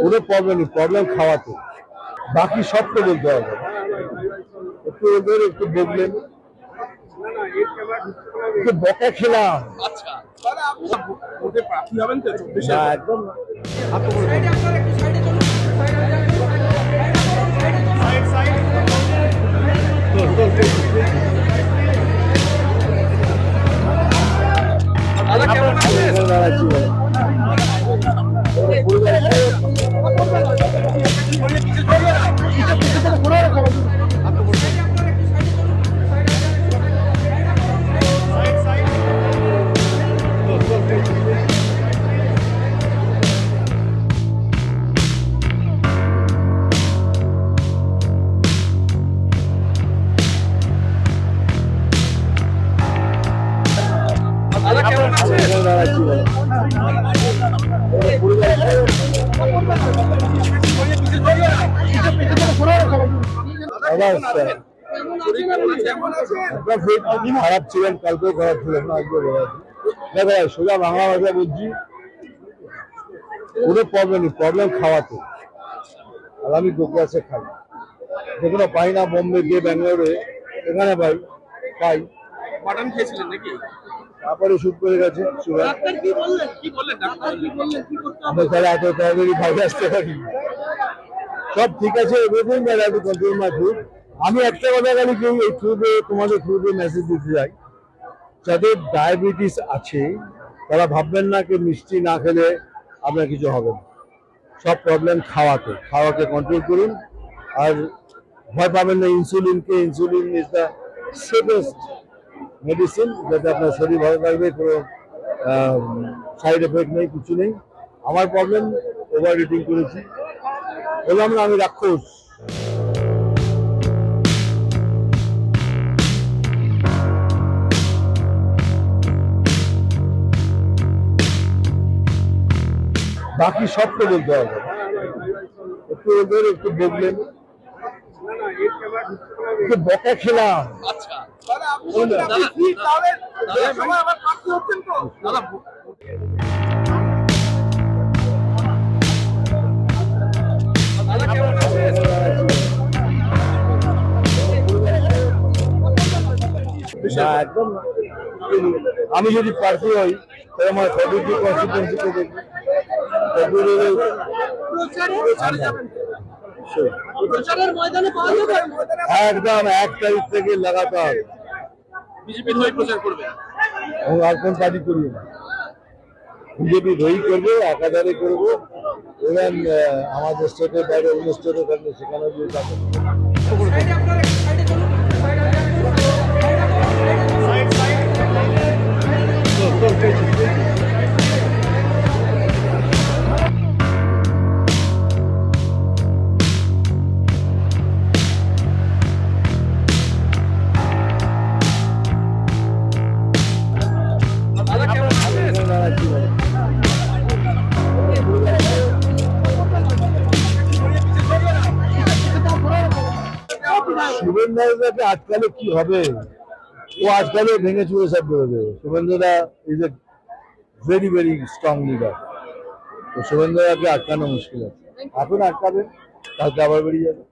কোনো প্রবলেম নেই প্রবলেম খাওয়াতে। বাকি সব তো বলতে হবে। একটু ওদের একটু বললেন একটু বকা খেলাম। আচ্ছা। একদম খারাপ ছিলেন কালকেও খারাপ ছিলেন আজকে ভালো আছি ভাই, সোজা বাংলা ভাষা বলছি কোনো প্রবলেম নেই প্রবলেম খাওয়াতে আর আমি গোগ্রাসে খাই যেগুলো পাই না বোম্বে গিয়ে ব্যাঙ্গালোরে এখানে পাই পাই খেয়েছিলেন নাকি তারপরে করে গেছে সুগার আমরা এত তাড়াতাড়ি বাইরে আসতে পারি সব ঠিক আছে everything that have to control my food আমি একটা কথা খালি কেউ এই থ্রুতে তোমাদের থ্রুতে মেসেজ দিতে চাই। যাদের ডায়াবেটিস আছে তারা ভাববেন না কি মিষ্টি না খেলে আপনার কিছু হবে না। সব প্রবলেম খাওয়াতে খাওয়াকে কন্ট্রোল করুন। আর ভয় পাবেন না ইনসুলিনকে insulin is the safest medicine যাতে আপনার শরীর ভালো থাকবে, কোনো সাইড এফেক্ট নেই, কিছু নেই। আমার প্রবলেম ওভার ইটিং করেছি। বললাম না, আমি রাক্ষস। বাকি সব তো বলতে হবে। একটু ওদের একটু বললেন একটু বকা খেলাম। আচ্ছা। একদম আমি যদি প্রার্থী হই তাহলে আমার ফেব্রুয়ারি কনস্টিটুয়েন্সিতে দেখি একদম এক তারিখ থেকে লাগাতার। বিজেপির হয়ে প্রচার করবে। আর কোন পার্টি করি না বিজেপি দই করবে একাধারে করব। এবং আমাদের স্টেটের বাইরে অন্য স্টেটের সেখানে গিয়ে শুভেন্দ্রদাকে আটকালে কি হবে? ও আজকালে ভেঙে চুড়ে সব বেরোবে। দেবে শুভেন্দ্রদা is a very very strong leader তো শুভেন্দ্রদাকে আটকানো মুশকিল আছে। এখন আটকাবে কালকে আবার বেরিয়ে যাবে